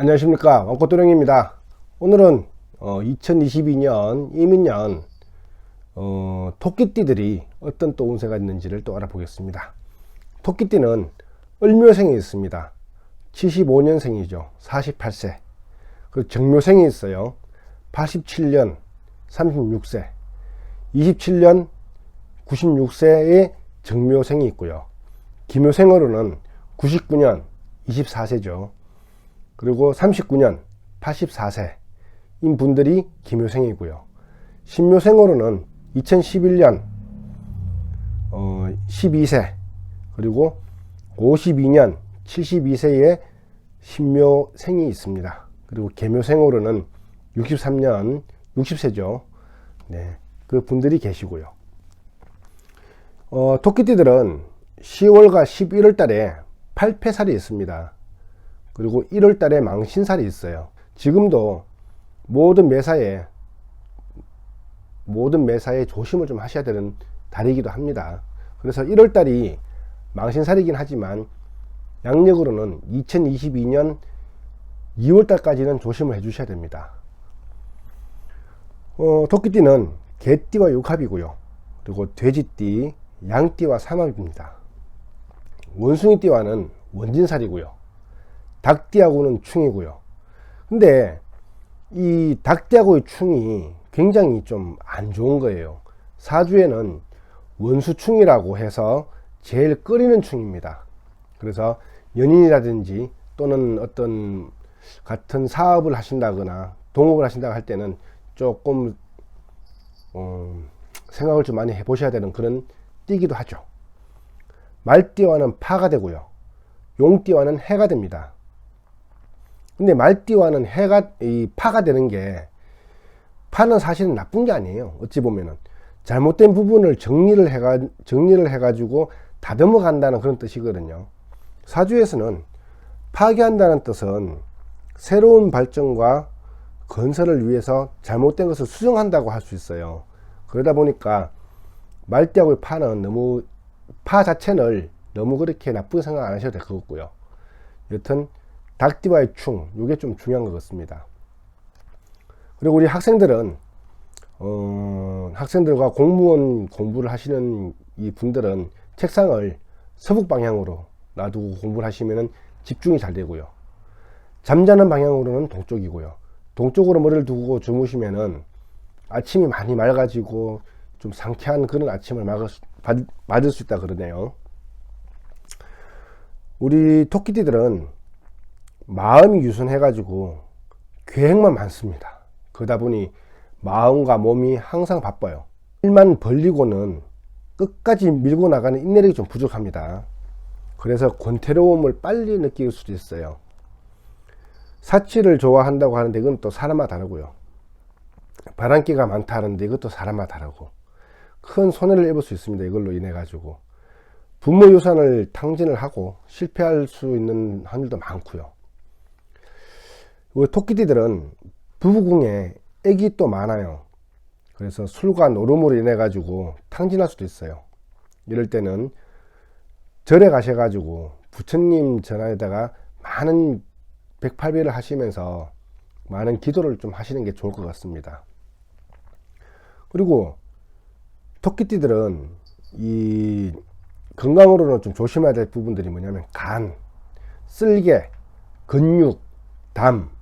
안녕하십니까. 왕꽃도령입니다. 오늘은 어, 2022년 이민년 어, 토끼띠들이 어떤 또 운세가 있는지를 또 알아보겠습니다. 토끼띠는 을묘생이 있습니다. 75년생이죠. 48세. 그 정묘생이 있어요. 87년 36세. 27년 96세의 정묘생이 있고요. 기묘생으로는 99년 24세죠 그리고 39년 84세인 분들이 기묘생이고요. 신묘생으로는 2011년 어 12세 그리고 52년 72세의 신묘생이 있습니다. 그리고 개묘생으로는 63년 60세죠. 네, 그 분들이 계시고요. 어, 토끼띠들은 10월과 11월 달에 8패살이 있습니다. 그리고 1월 달에 망신살이 있어요. 지금도 모든 매사에 모든 매사에 조심을 좀 하셔야 되는 달이기도 합니다. 그래서 1월 달이 망신살이긴 하지만 양력으로는 2022년 2월 달까지는 조심을 해 주셔야 됩니다. 어, 토끼띠는 개띠와 육합이고요. 그리고 돼지띠, 양띠와 삼합입니다. 원숭이띠와는 원진살이고요. 닭띠하고는 충이고요. 근데 이 닭띠하고의 충이 굉장히 좀 안 좋은 거예요. 사주에는 원수충이라고 해서 제일 꺼리는 충입니다. 그래서 연인이라든지 또는 어떤 같은 사업을 하신다거나 동업을 하신다고 할 때는 조금 어, 생각을 좀 많이 해보셔야 되는 그런 띠기도 하죠. 말띠와는 파가 되고요. 용띠와는 해가 됩니다. 근데 말띠와는 해가 이 파가 되는 게 파는 사실은 나쁜 게 아니에요. 어찌 보면은 잘못된 부분을 정리를 해가 정리를 해가지고 다듬어 간다는 그런 뜻이거든요. 사주에서는 파괴한다는 뜻은 새로운 발전과 건설을 위해서 잘못된 것을 수정한다고 할 수 있어요. 그러다 보니까 말띠하고 파는 너무 파 자체를 너무 그렇게 나쁘게 생각 안 하셔도 될 것 같고요. 여튼 닭띠와의 충, 이게 좀 중요한 것 같습니다. 그리고 우리 학생들은, 어, 학생들과 공무원 공부를 하시는 이 분들은 책상을 서북 방향으로 놔두고 공부를 하시면 집중이 잘 되고요. 잠자는 방향으로는 동쪽이고요. 동쪽으로 머리를 두고 주무시면은 아침이 많이 맑아지고 좀 상쾌한 그런 아침을 맞을 수, 맞을 수 있다 그러네요. 우리 토끼띠들은 마음이 유순해가지고 계획만 많습니다. 그러다 보니 마음과 몸이 항상 바빠요. 일만 벌리고는 끝까지 밀고 나가는 인내력이 좀 부족합니다. 그래서 권태로움을 빨리 느낄 수도 있어요. 사치를 좋아한다고 하는데 이건 또 사람마다 다르고요. 바람기가 많다는데 이것도 사람마다 다르고 큰 손해를 입을 수 있습니다. 이걸로 인해 가지고 부모 유산을 탕진을 하고 실패할 수 있는 확률도 많고요. 우리 토끼띠들은 부부궁에 애기 또 많아요. 그래서 술과 노름으로 인해 가지고 탕진할 수도 있어요. 이럴 때는 절에 가셔가지고 부처님 전화에다가 많은 108배를 하시면서 많은 기도를 좀 하시는 게 좋을 것 같습니다. 그리고 토끼띠들은 이 건강으로는 좀 조심해야 될 부분들이 뭐냐면 간, 쓸개, 근육, 담,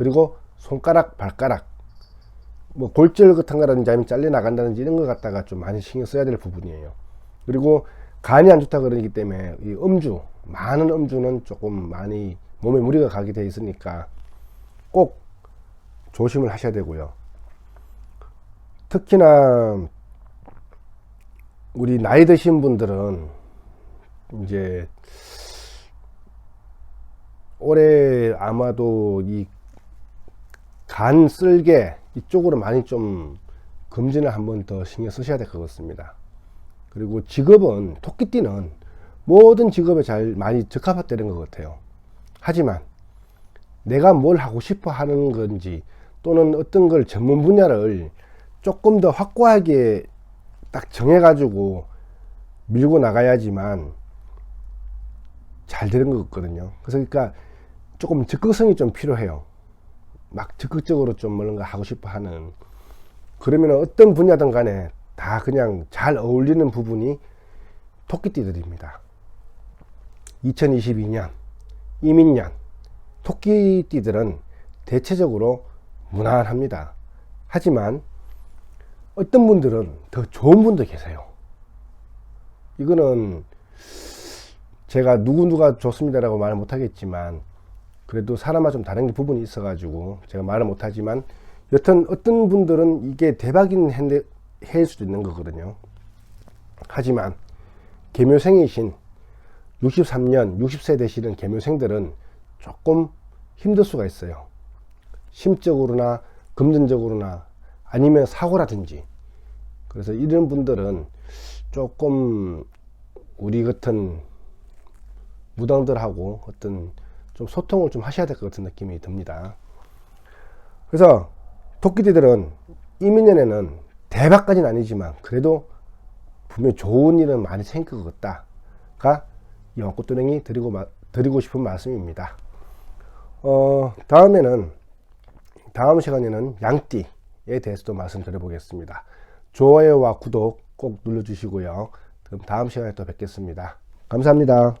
그리고 손가락, 발가락, 뭐 골절 같은 거라든지 아니면 잘려 나간다든지 이런 거 갖다가 좀 많이 신경 써야 될 부분이에요. 그리고 간이 안 좋다 그러기 때문에 이 음주, 많은 음주는 조금 많이 몸에 무리가 가게 돼 있으니까 꼭 조심을 하셔야 되고요. 특히나 우리 나이 드신 분들은 이제 올해 아마도 이 간 쓸개 이쪽으로 많이 좀 검진을 한번 더 신경 쓰셔야 될 것 같습니다. 그리고 직업은 토끼띠는 모든 직업에 잘 많이 적합하다는 것 같아요. 하지만 내가 뭘 하고 싶어 하는 건지 또는 어떤 걸 전문 분야를 조금 더 확고하게 딱 정해가지고 밀고 나가야지만 잘 되는 것 같거든요. 그래서 그러니까 조금 적극성이 좀 필요해요. 막 적극적으로 좀 뭔가 하고 싶어 하는 그러면 어떤 분야든 간에 다 그냥 잘 어울리는 부분이 토끼띠들입니다. 2022년 이민년 토끼띠들은 대체적으로 무난합니다. 하지만 어떤 분들은 더 좋은 분도 계세요. 이거는 제가 누구누가 좋습니다라고 말을 못하겠지만 그래도 사람마다 좀 다른 부분이 있어가지고 제가 말을 못하지만 여튼 어떤 분들은 이게 대박인 해일 수도 있는 거거든요. 하지만 개묘생이신 63년 60세 되시는 개묘생들은 조금 힘들 수가 있어요. 심적으로나 금전적으로나 아니면 사고라든지 그래서 이런 분들은 조금 우리 같은 무당들하고 어떤 좀 소통을 좀 하셔야 될 것 같은 느낌이 듭니다. 그래서 토끼들은 이민년에는 대박까지는 아니지만 그래도 분명히 좋은 일은 많이 생길 것 같다가 이 왕꽃도랭이 드리고, 마- 드리고 싶은 말씀입니다. 어, 다음에는 다음 시간에는 양띠에 대해서도 말씀드려보겠습니다. 좋아요와 구독 꼭 눌러주시고요. 그럼 다음 시간에 또 뵙겠습니다. 감사합니다.